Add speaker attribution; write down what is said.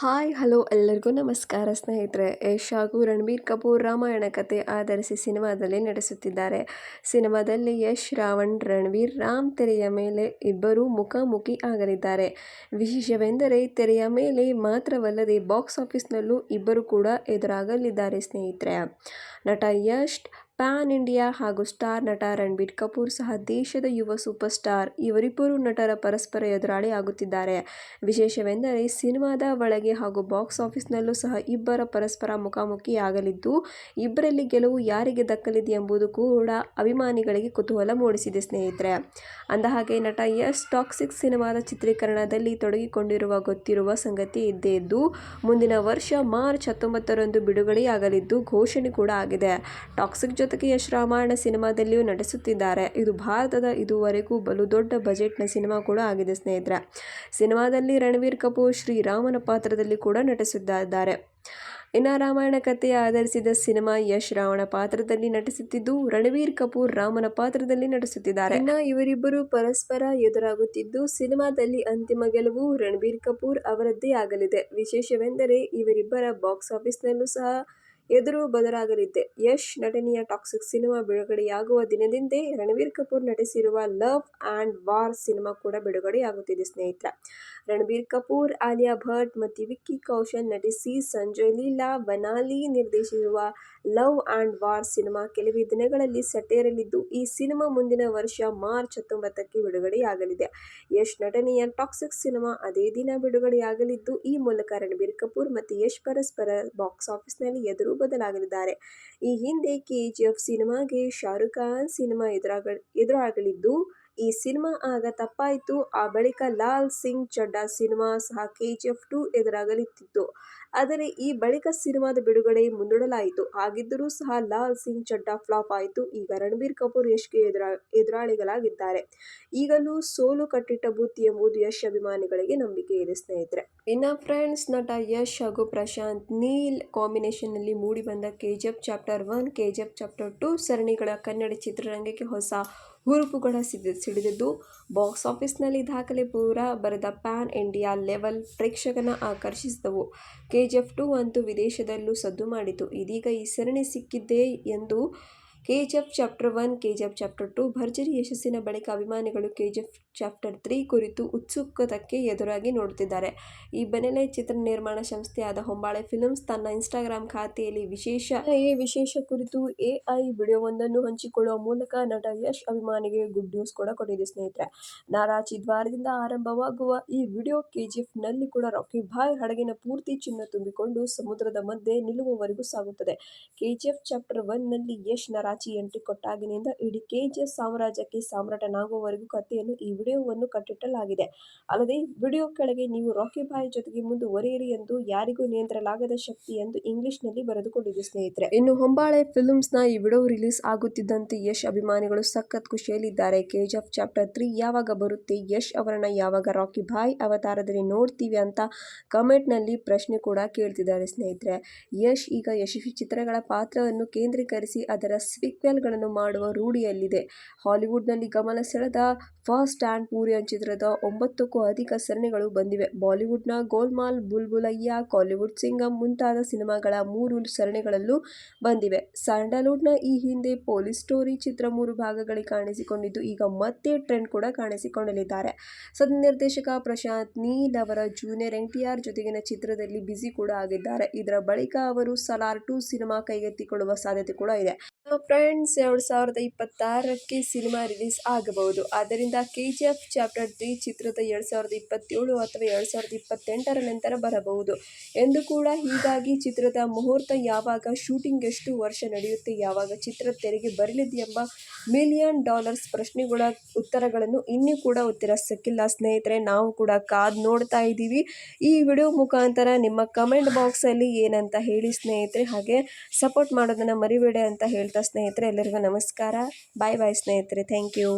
Speaker 1: Hi, hello ಎಲ್ಲರಿಗೂ ನಮಸ್ಕಾರ. ಸ್ನೇಹಿತರೆ ಯಶ್ ಹಾಗೂ ರಣಬೀರ್ ಕಪೂರ್ ರಾಮಾಯಣ ಕತೆ ಆಧರಿಸಿ ಸಿನಿಮಾದಲ್ಲಿ ನಡೆಸುತ್ತಿದ್ದಾರೆ. ಸಿನಿಮಾದಲ್ಲಿ ಯಶ್, ರಾವಣ್ ರಣವೀರ್ ರಾಮ್ ತೆರೆಯ ಮೇಲೆ ಇಬ್ಬರೂ ಮುಖಾಮುಖಿ ಆಗಲಿದ್ದಾರೆ. ವಿಶೇಷವೆಂದರೆ, ತೆರೆಯ ಮೇಲೆ ಮಾತ್ರವಲ್ಲದೆ ಬಾಕ್ಸ್ ಆಫೀಸ್ನಲ್ಲೂ ಇಬ್ಬರು ಕೂಡ ಎದುರಾಗಲಿದ್ದಾರೆ ಸ್ನೇಹಿತರೆ. ನಟ ಯಶ್ ಪ್ಯಾನ್ ಇಂಡಿಯಾ ಹಾಗೂ ಸ್ಟಾರ್ ನಟ ರಣಬೀರ್ ಕಪೂರ್ ಸಹ ದೇಶದ ಯುವ ಸೂಪರ್ ಸ್ಟಾರ್ ಇವರಿಬ್ಬರು ನಟರ ಪರಸ್ಪರ ಎದುರಾಳಿ ಆಗುತ್ತಿದ್ದಾರೆ. ವಿಶೇಷವೆಂದರೆ ಸಿನಿಮಾದ ಒಳಗೆ ಹಾಗೂ ಬಾಕ್ಸ್ ಆಫೀಸ್ನಲ್ಲೂ ಸಹ ಇಬ್ಬರ ಪರಸ್ಪರ ಮುಖಾಮುಖಿಯಾಗಲಿದ್ದು, ಇಬ್ಬರಲ್ಲಿ ಗೆಲುವು ಯಾರಿಗೆ ದಕ್ಕಲಿದೆ ಎಂಬುದು ಕೂಡ ಅಭಿಮಾನಿಗಳಿಗೆ ಕುತೂಹಲ ಮೂಡಿಸಿದೆ ಸ್ನೇಹಿತರೆ. ಅಂದಹಾಗೆ, ನಟ ಯಶ್ ಟಾಕ್ಸಿಕ್ ಸಿನಿಮಾದ ಚಿತ್ರೀಕರಣದಲ್ಲಿ ತೊಡಗಿಕೊಂಡಿರುವ ಗೊತ್ತಿರುವ ಸಂಗತಿ ಇದ್ದೇ ಇದ್ದು, ಮುಂದಿನ ವರ್ಷ ಮಾರ್ಚ್ ಹತ್ತೊಂಬತ್ತರಂದು ಬಿಡುಗಡೆಯಾಗಲಿದ್ದು ಘೋಷಣೆ ಕೂಡ ಆಗಿದೆ. ಟಾಕ್ಸಿಕ್ ಜೊತೆಗೆ ಯಶ್ ರಾಮಾಯಣ ಸಿನಿಮಾದಲ್ಲಿಯೂ ನಟಿಸುತ್ತಿದ್ದಾರೆ. ಇದು ಭಾರತದ ಇದುವರೆಗೂ ಬಲು ದೊಡ್ಡ ಬಜೆಟ್ನ ಸಿನಿಮಾ ಕೂಡ ಆಗಿದೆ ಸ್ನೇಹಿತರೆ. ಸಿನಿಮಾದಲ್ಲಿ ರಣವೀರ್ ಕಪೂರ್ ಶ್ರೀರಾಮನ ಪಾತ್ರದಲ್ಲಿ ಕೂಡ ನಟಿಸುತ್ತಿದ್ದಾರೆ. ಇನ್ನು ರಾಮಾಯಣ ಕಥೆಯ ಆಧರಿಸಿದ ಸಿನಿಮಾ ಯಶ್ ರಾವಣ ಪಾತ್ರದಲ್ಲಿ ನಟಿಸುತ್ತಿದ್ದು, ರಣವೀರ್ ಕಪೂರ್ ರಾಮನ ಪಾತ್ರದಲ್ಲಿ ನಟಿಸುತ್ತಿದ್ದಾರೆ. ಇನ್ನ ಇವರಿಬ್ಬರು ಪರಸ್ಪರ ಎದುರಾಗುತ್ತಿದ್ದು, ಸಿನಿಮಾದಲ್ಲಿ ಅಂತಿಮ ಗೆಲುವು ರಣಬೀರ್ ಕಪೂರ್ ಅವರದ್ದೇ ಆಗಲಿದೆ. ವಿಶೇಷವೆಂದರೆ ಇವರಿಬ್ಬರ ಬಾಕ್ಸ್ ಆಫೀಸ್ನಲ್ಲೂ ಸಹ ಎದುರು ಬದಲಾಗಲಿದೆ. ಯಶ್ ನಟನೆಯ ಟಾಕ್ಸಿಕ್ ಸಿನಿಮಾ ಬಿಡುಗಡೆಯಾಗುವ ದಿನದಿಂದೇ ರಣಬೀರ್ ಕಪೂರ್ ನಟಿಸಿರುವ ಲವ್ ಆ್ಯಂಡ್ ವಾರ್ ಸಿನಿಮಾ ಕೂಡ ಬಿಡುಗಡೆಯಾಗುತ್ತಿದೆ, ಸ್ನೇಹಿತರ. ರಣಬೀರ್ ಕಪೂರ್, ಆಲಿಯಾ ಭಟ್ ಮತ್ತು ವಿಕ್ಕಿ ಕೌಶಲ್ ನಟಿಸಿ ಸಂಜಯ್ ಲೀಲಾ ಬನಾಲಿ ನಿರ್ದೇಶಿಸಿರುವ ಲವ್ ಆ್ಯಂಡ್ ವಾರ್ ಸಿನಿಮಾ ಕೆಲವೇ ದಿನಗಳಲ್ಲಿ ಸೆಟ್ಟೇರಲಿದ್ದು ಈ ಸಿನಿಮಾ ಮುಂದಿನ ವರ್ಷ ಮಾರ್ಚ್ ಹತ್ತೊಂಬತ್ತಕ್ಕೆ ಬಿಡುಗಡೆಯಾಗಲಿದೆ. ಯಶ್ ನಟನೆಯ ಟಾಕ್ಸಿಕ್ ಸಿನಿಮಾ ಅದೇ ದಿನ ಬಿಡುಗಡೆಯಾಗಲಿದ್ದು, ಈ ಮೂಲಕ ರಣಬೀರ್ ಕಪೂರ್ ಮತ್ತು ಯಶ್ ಪರಸ್ಪರ ಬಾಕ್ಸ್ ಆಫೀಸ್ನಲ್ಲಿ ಎದುರು ಬದಲಾಗಲಿದ್ದಾರೆ. ಈ ಹಿಂದೆ ಕೆಜಿಎಫ್ ಸಿನಿಮಾಗೆ ಶಾರುಖ್ ಖಾನ್ ಸಿನಿಮಾ ಎದುರಾಗ ಎದುರಾಗಲಿದ್ದು ಈ ಸಿನಿಮಾ ಆಗ ತಪ್ಪಾಯಿತು. ಆ ಬಳಿಕ ಲಾಲ್ ಸಿಂಗ್ ಚಡ್ಡಾ ಸಿನಿಮಾ ಸಹ ಕೆ ಜಿ ಎಫ್ ಟು ಎದುರಾಗಲಿತ್ತಿತ್ತು. ಆದರೆ ಈ ಬಳಿಕ ಸಿನಿಮಾದ ಬಿಡುಗಡೆ ಮುಂದೂಡಲಾಯಿತು. ಹಾಗಿದ್ದರೂ ಸಹ ಲಾಲ್ ಸಿಂಗ್ ಚಡ್ಡಾ ಫ್ಲಾಪ್ ಆಯಿತು. ಈಗ ರಣಬೀರ್ ಕಪೂರ್ ಯಶ್ಗೆ ಎದುರಾ, ಎದುರಾಳಿಗಳಾಗಿದ್ದಾರೆ. ಈಗಲೂ ಸೋಲು ಕಟ್ಟಿಟ್ಟ ಬುತ್ತಿ ಎಂಬುದು ಯಶ್ ಅಭಿಮಾನಿಗಳಿಗೆ ನಂಬಿಕೆ ಇದೆ ಸ್ನೇಹಿತರೆ. ಇನ್ನು ಫ್ರೆಂಡ್ಸ್, ನಟ ಯಶ್ ಹಾಗೂ ಪ್ರಶಾಂತ್, ನೀಲ್ ಕಾಂಬಿನೇಷನ್ನಲ್ಲಿ ಮೂಡಿಬಂದ K G F chapter one K G F chapter two ಸರಣಿಗಳ Kannada ಚಿತ್ರರಂಗಕ್ಕೆ ಹೊಸ ಹುರುಪುಗಳ ಸಿಡಿ ಸಿಡಿದಿದ್ದು. ಬಾಕ್ಸ್ ಆಫೀಸ್ನಲ್ಲಿ ದಾಖಲೆ ಪೂರ ಬರೆದ ಪ್ಯಾನ್ ಇಂಡಿಯಾ ಲೆವೆಲ್ ಪ್ರೇಕ್ಷಕನ ಆಕರ್ಷಿಸಿದವು. ಕೆ ಜಿ ಎಫ್ ಟು ಅಂತೂ ವಿದೇಶದಲ್ಲೂ ಸದ್ದು ಮಾಡಿತು. ಇದೀಗ ಈ ಸರಣಿ ಸಿಕ್ಕಿದ್ದೇ ಎಂದು KGF chapter one, KGF chapter two, ಭರ್ಜರಿ ಯಶಸ್ಸಿನ ಬಳಿಕ ಅಭಿಮಾನಿಗಳು ಕೆಜಿಎಫ್ ಚಾಪ್ಟರ್ ತ್ರೀ ಕುರಿತು ಉತ್ಸುಕತಕ್ಕೆ ಎದುರಾಗಿ ನೋಡುತ್ತಿದ್ದಾರೆ. ಈ ಬೆನ್ನಲ್ಲೇ ಚಿತ್ರ ನಿರ್ಮಾಣ ಸಂಸ್ಥೆಯಾದ ಹೊಂಬಾಳೆ ಫಿಲ್ಮ್ಸ್ ತನ್ನ ಇನ್ಸ್ಟಾಗ್ರಾಮ್ ಖಾತೆಯಲ್ಲಿ ವಿಶೇಷ, ಈ ವಿಶೇಷ ಕುರಿತು ಎಐ ವಿಡಿಯೋವೊಂದನ್ನು ಹಂಚಿಕೊಳ್ಳುವ ಮೂಲಕ ನಟ ಯಶ್ ಅಭಿಮಾನಿಗೆ ಗುಡ್ ನ್ಯೂಸ್ ಕೂಡ ಕೊಟ್ಟಿದೆ ಸ್ನೇಹಿತರೆ. ನಾರಾಚಿ ದ್ವಾರದಿಂದ ಆರಂಭವಾಗುವ ಈ ವಿಡಿಯೋ ಕೆಜಿಎಫ್ನಲ್ಲಿ ಕೂಡ ರಾಕಿ ಭಾಯ್ ಹಡಗಿನ ಪೂರ್ತಿ ಚಿನ್ನ ತುಂಬಿಕೊಂಡು ಸಮುದ್ರದ ಮಧ್ಯೆ ನಿಲ್ಲುವವರೆಗೂ ಸಾಗುತ್ತದೆ. ಕೆಜಿಎಫ್ ಚಾಪ್ಟರ್ ಒನ್ನಲ್ಲಿ ಯಶ್ ನರಾಜ್ ರಾಚಿ ಎಂಟ್ರಿ ಕೊಟ್ಟಾಗಿನಿಂದ ಇಡೀ ಎಸ್ ಸಾಮ್ರಾಜ್ಯಕ್ಕೆ ಸಾಮ್ರಾಟನಾಗುವವರೆಗೂ ಕಥೆಯನ್ನು ಈ ವಿಡಿಯೋವನ್ನು ಕಟ್ಟಿಟ್ಟಲಾಗಿದೆ. ಅಲ್ಲದೆ, ವಿಡಿಯೋ ಕೆಳಗೆ ನೀವು ರಾಕಿ ಬಾಯ್ ಜೊತೆಗೆ ಮುಂದುವರಿಯಿರಿ ಎಂದು ಯಾರಿಗೂ ನಿಯಂತ್ರಲಾಗದ ಶಕ್ತಿ ಎಂದು ಇಂಗ್ಲಿಷ್ನಲ್ಲಿ ಬರೆದುಕೊಂಡಿದೆ, ಸ್ನೇಹಿತರೆ. ಇನ್ನು ಹೊಂಬಾಳೆ ಫಿಲ್ಮ್ಸ್ನ ಈ ವಿಡಿಯೋ ರಿಲೀಸ್ ಆಗುತ್ತಿದ್ದಂತೆ ಯಶ್ ಅಭಿಮಾನಿಗಳು ಸಖತ್ ಖುಷಿಯಲ್ಲಿದ್ದಾರೆ. ಕೆಜಿಎಫ್ ಚಾಪ್ಟರ್ ತ್ರೀ ಯಾವಾಗ ಬರುತ್ತೆ, ಯಶ್ ಅವರನ್ನ ಯಾವಾಗ ರಾಕಿ ಬಾಯ್ ಅವತಾರದಲ್ಲಿ ನೋಡ್ತೀವಿ ಅಂತ ಕಮೆಂಟ್ನಲ್ಲಿ ಪ್ರಶ್ನೆ ಕೂಡ ಕೇಳ್ತಿದ್ದಾರೆ, ಸ್ನೇಹಿತರೆ. ಯಶ್ ಈಗ ಯಶಸ್ವಿ ಚಿತ್ರಗಳ ಪಾತ್ರವನ್ನು ಕೇಂದ್ರೀಕರಿಸಿ ಅದರ ಸೀಕ್ವೆಲ್ಗಳನ್ನು ಮಾಡುವ ರೂಢಿಯಲ್ಲಿದೆ. ಹಾಲಿವುಡ್ನಲ್ಲಿ ಗಮನ ಸೆಳೆದ ಫಸ್ಟ್ ಆ್ಯಂಡ್ ಪೂರಿಯನ್ ಚಿತ್ರದ ಒಂಬತ್ತಕ್ಕೂ ಅಧಿಕ ಸರಣಿಗಳು ಬಂದಿವೆ. ಬಾಲಿವುಡ್ನ ಗೋಲ್ಮಾಲ್, ಬುಲ್ಬುಲಯ್ಯ, ಕಾಲಿವುಡ್ ಸಿಂಗಂ ಮುಂತಾದ ಸಿನಿಮಾಗಳ ಮೂರು ಸರಣಿಗಳಲ್ಲೂ ಬಂದಿವೆ. ಸ್ಯಾಂಡಲ್ವುಡ್ನ ಈ ಹಿಂದೆ ಪೊಲೀಸ್ ಸ್ಟೋರಿ ಚಿತ್ರ ಮೂರು ಭಾಗಗಳಿಗೆ ಕಾಣಿಸಿಕೊಂಡಿದ್ದು, ಈಗ ಮತ್ತೆ ಟ್ರೆಂಡ್ ಕೂಡ ಕಾಣಿಸಿಕೊಂಡಲಿದ್ದಾರೆ ಸದ್ ನಿರ್ದೇಶಕ ಪ್ರಶಾಂತ್ ನೀಲ್ ಅವರ ಜೂನಿಯರ್ ಎನ್ ಟಿ ಆರ್ ಜೊತೆಗಿನ ಚಿತ್ರದಲ್ಲಿ ಬ್ಯುಸಿ ಕೂಡ ಆಗಿದ್ದಾರೆ. ಇದರ ಬಳಿಕ ಅವರು ಸಲಾರ್ ಟು ಸಿನಿಮಾ ಕೈಗೆತ್ತಿಕೊಳ್ಳುವ ಸಾಧ್ಯತೆ ಕೂಡ ಇದೆ. ಫ್ರೆಂಡ್ಸ್, ಎರಡು ಸಾವಿರದ ಇಪ್ಪತ್ತಾರಕ್ಕೆ ಸಿನಿಮಾ ರಿಲೀಸ್ ಆಗಬಹುದು. ಆದ್ದರಿಂದ K G F chapter three ಚಿತ್ರದ ಎರಡು ಸಾವಿರದ ಇಪ್ಪತ್ತೇಳು ಅಥವಾ ಎರಡು ಸಾವಿರದ ಇಪ್ಪತ್ತೆಂಟರ ನಂತರ ಬರಬಹುದು. ಎಂದು ಕೂಡ ಹೀಗಾಗಿ ಚಿತ್ರದ ಮುಹೂರ್ತ ಯಾವಾಗ, ಶೂಟಿಂಗ್ ಎಷ್ಟು ವರ್ಷ ನಡೆಯುತ್ತೆ, ಯಾವಾಗ ಚಿತ್ರ ತೆರೆಗೆ ಬರಲಿದೆ ಎಂಬ ಮಿಲಿಯನ್ ಡಾಲರ್ಸ್ ಪ್ರಶ್ನೆಗಳ ಉತ್ತರಗಳನ್ನು ಇನ್ನೂ ಕೂಡ ಉತ್ತರ ಸಿಕ್ಕಿಲ್ಲ ಸ್ನೇಹಿತರೆ. ನಾವು ಕೂಡ ಕಾದ್ ನೋಡ್ತಾ ಇದ್ದೀವಿ. ಈ ವಿಡಿಯೋ ಮುಖಾಂತರ ನಿಮ್ಮ ಕಮೆಂಟ್ ಬಾಕ್ಸಲ್ಲಿ ಏನಂತ ಹೇಳಿ ಸ್ನೇಹಿತರೆ. ಹಾಗೆ ಸಪೋರ್ಟ್ ಮಾಡೋದನ್ನು ಮರಿಬೇಡಿ ಅಂತ ಹೇಳ್ತಾ ಸ್ನೇಹಿತರೆ ಎಲ್ಲರಿಗೂ ನಮಸ್ಕಾರ. ಬಾಯ್ ಬಾಯ್ ಸ್ನೇಹಿತರೆ ಥ್ಯಾಂಕ್ ಯು